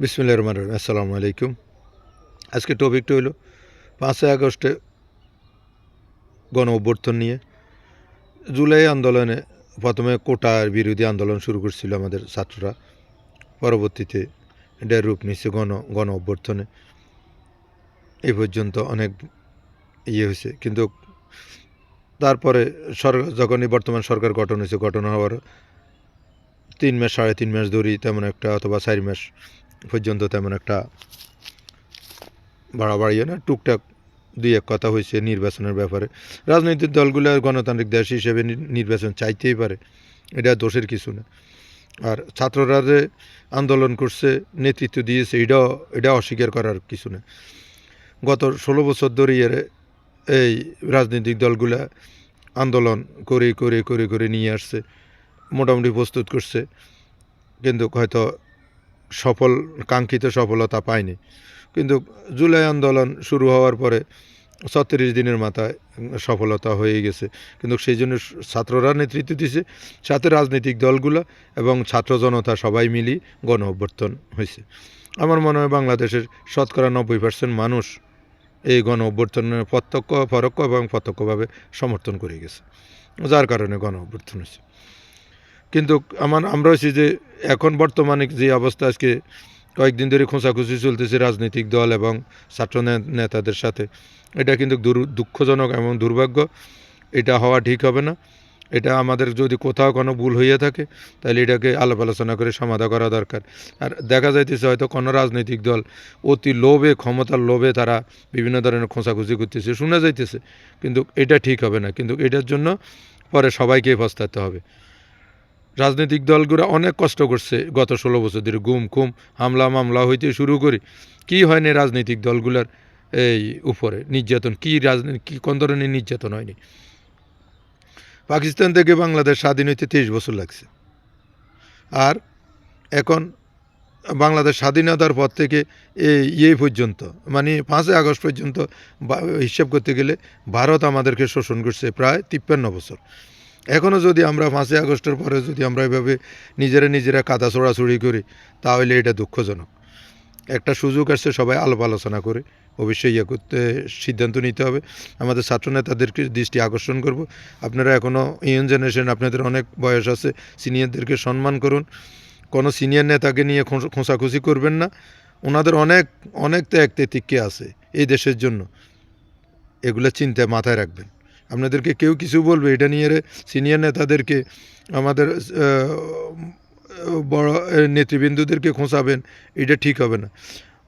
বিসমিল্লা রহমান রহিম। আসসালামু আলাইকুম। আজকে টপিকটা হলো পাঁচই আগস্টে গণ অভ্যর্থন নিয়ে। জুলাই আন্দোলনে প্রথমে কোটার বিরোধী আন্দোলন শুরু করছিল আমাদের ছাত্ররা। পরবর্তীতে এটার রূপ নিচ্ছে গণ গণ অভ্যর্থনে এই পর্যন্ত অনেক ইয়ে হয়েছে। কিন্তু তারপরে সরকার যখনই বর্তমান সরকার গঠন হয়েছে, গঠন হওয়ার তিন মাস, সাড়ে তিন মাস ধরেই তেমন একটা অথবা চার মাস পর্যন্ত তেমন একটা বাড়াবাড়ি হয় না, টুকটাক দুই এক কথা হয়েছে নির্বাচনের ব্যাপারে। রাজনৈতিক দলগুলো গণতান্ত্রিক দেশ হিসেবে নির্বাচন চাইতেই পারে, এটা দোষের কিছু না। আর ছাত্ররা যে আন্দোলন করছে, নেতৃত্ব দিয়েছে, এটাও এটা অস্বীকার করার কিছু না। গত ষোলো বছর ধরে এই রাজনৈতিক দলগুলা আন্দোলন করে করে করে করে নিয়ে আসছে, মোটামুটি প্রস্তুত করছে। কিন্তু হয়তো সফল, কাঙ্ক্ষিত সফলতা পায়নি কিন্তু জুলাই আন্দোলন শুরু হওয়ার পরে ছত্রিশ দিনের মাথায় সফলতা হয়ে গেছে। কিন্তু সেই জন্য ছাত্ররা নেতৃত্ব দিছে, সাথে রাজনৈতিক দলগুলো এবং ছাত্র জনতা সবাই মিলি গণ অভ্যর্থন হয়েছে। আমার মনে হয় বাংলাদেশের শতকরা নব্বই পার্সেন্ট মানুষ এই গণ অভ্যর্থনের প্রত্যক্ষ, পরোক্ষ এবং প্রত্যক্ষভাবে সমর্থন করে গেছে, যার কারণে গণ অভ্যর্থন হয়েছে। কিন্তু আমার, আমরা হচ্ছে যে এখন বর্তমানে যে অবস্থা, আজকে কয়েকদিন ধরে খোঁচাখুচি চলতেছে রাজনৈতিক দল এবং ছাত্র নেতাদের সাথে। এটা কিন্তু দুঃখজনক এবং দুর্ভাগ্য। এটা হওয়া ঠিক হবে না। এটা আমাদের যদি কোথাও কোনো ভুল হইয়া থাকে, তাহলে এটাকে আলাপ আলোচনা করে সমাধা করা দরকার। আর দেখা যাইতেছে হয়তো কোনো রাজনৈতিক দল অতি লোভে, ক্ষমতার লোভে তারা বিভিন্ন ধরনের খোঁচাখুচি করতেছে, শোনা যাইতেছে। কিন্তু এটা ঠিক হবে না। কিন্তু এটার জন্য পরে সবাইকে পস্তাতে হবে। রাজনৈতিক দলগুলো অনেক কষ্ট করছে গত ষোলো বছর ধরে, গুম খুম, হামলা, মামলা হইতে শুরু করি। কি হয়নি রাজনৈতিক দলগুলোর এই উপরে? নির্যাতন, কি রাজনীতি কি, কোন ধরনের নির্যাতন হয়নি? পাকিস্তান থেকে বাংলাদেশ স্বাধীন হইতে তেইশ বছর লাগছে। আর এখন বাংলাদেশ স্বাধীনতার পর থেকে এই ইয়ে পর্যন্ত মানে পাঁচই আগস্ট পর্যন্ত হিসাব করতে গেলে ভারত আমাদেরকে শোষণ করছে প্রায় তিপ্পান্ন বছর। এখনও যদি আমরা পাঁচই আগস্টের পরে যদি আমরা এভাবে নিজেরা নিজেরা কাদা ছোড়াছুড়ি করি, তাহলে এটা দুঃখজনক। একটা সুযোগ আসছে, সবাই আলাপ আলোচনা করে অবশ্যই ইয়ে করতে সিদ্ধান্ত নিতে হবে। আমাদের ছাত্র নেতাদেরকে দৃষ্টি আকর্ষণ করব। আপনারা এখনও ইয়ং জেনারেশন, আপনাদের অনেক বয়স আছে, সিনিয়রদেরকে সম্মান করুন। কোনো সিনিয়র নেতাকে নিয়ে খোঁচাখুচি করবেন না। ওনাদের অনেক অনেক ত্যাগ তেতিক্কে আছে এই দেশের জন্য। এগুলো চিন্তায় মাথায় রাখবেন। আপনাদেরকে কেউ কিছু বলবে, এটা নিয়ে সিনিয়র নেতাদেরকে, আমাদের বড় নেতৃবৃন্দদেরকে খোঁচাবেন, এটা ঠিক হবে না।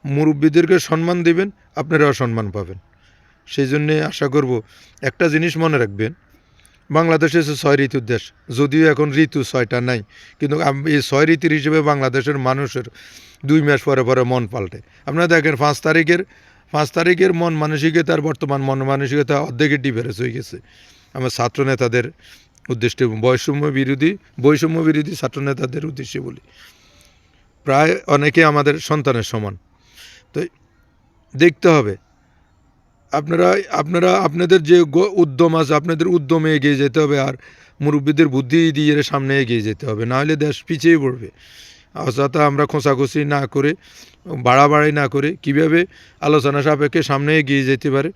মুরব্বীদেরকে সম্মান দিবেন আপনারাও সম্মান পাবেন। সেই জন্যে আশা করব, একটা জিনিস মনে রাখবেন, বাংলাদেশ হচ্ছে ছয় ঋতুর দেশ, যদিও এখন ঋতু ছয়টা নাই, কিন্তু এই ছয় ঋতুর হিসেবে বাংলাদেশের মানুষের দুই মাস পরে পরে মন পাল্টে। আপনারা দেখেন পাঁচ তারিখের পাঁচ তারিখের মন মানসিকতার বর্তমান মন মানসিকতা অর্ধেকের ডিফারেন্স হয়ে গেছে। আমার ছাত্র নেতাদের উদ্দেশ্যে বৈষম্য বিরোধী বৈষম্য বিরোধী ছাত্র নেতাদের উদ্দেশ্যে বলি। প্রায় অনেকে আমাদের সন্তানের সমান। তো দেখতে হবে, আপনারা আপনারা, আপনাদের যে উদ্যম আছে, আপনাদের উদ্যমে এগিয়ে যেতে হবে আর মুরব্বীদের বুদ্ধি দিয়ে সামনে এগিয়ে যেতে হবে, নাহলে দেশ পিছিয়ে পড়বে। অযথা আমরা খোঁচাখুচি না করে, বাড়াবাড়ি না করে কীভাবে আলোচনা সাপেক্ষে সামনে এগিয়ে যেতে পারে,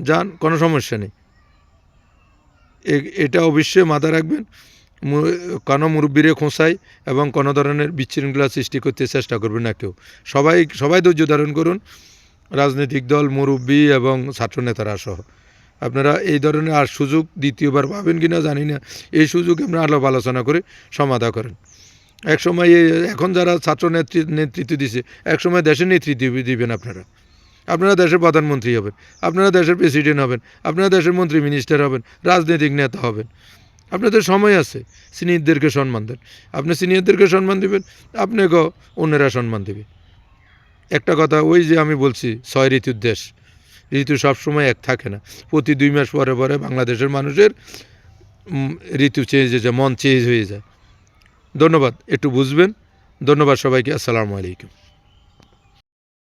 যান, কোনো সমস্যা নেই। এটা অবশ্যই মাথায় রাখবেন। কোনো মুরব্বীরে খোঁচাই এবং কোনো ধরনের বিশৃঙ্খলা সৃষ্টি করতে চেষ্টা করবেন না কেউ। সবাই সবাই ধৈর্য ধারণ করুন, রাজনৈতিক দল, মুরব্বী এবং ছাত্রনেতারা সহ। আপনারা এই ধরনের আর সুযোগ দ্বিতীয়বার পাবেন কি না জানি না। এই সুযোগ আমরা আলাপ আলোচনা করে সমাধা করেন। এক সময় এই- এখন যারা ছাত্র নেতৃ নেতৃত্ব দিছে, এক সময় দেশের নেতৃত্ব দিবেন আপনারা। আপনারা দেশের প্রধানমন্ত্রী হবেন, আপনারা দেশের প্রেসিডেন্ট হবেন, আপনারা দেশের মন্ত্রী মিনিস্টার হবেন, রাজনৈতিক নেতা হবেন। আপনাদের সময় আছে, সিনিয়রদেরকে সম্মান দেন। আপনি সিনিয়রদেরকে সম্মান দিবেন, আপনাকেও অন্যরা সম্মান দেবে। একটা কথা, ওই যে আমি বলছি, ছয় ঋতুর দেশ। ঋতু সবসময় এক থাকে না। প্রতি দুই মাস পরে পরে বাংলাদেশের মানুষের ঋতু চেঞ্জ হয়ে যায়, মন চেঞ্জ হয়ে যায়। ধন্যবাদ। একটু বুঝবেন। ধন্যবাদ সবাইকে। আসসালামু আলাইকুম।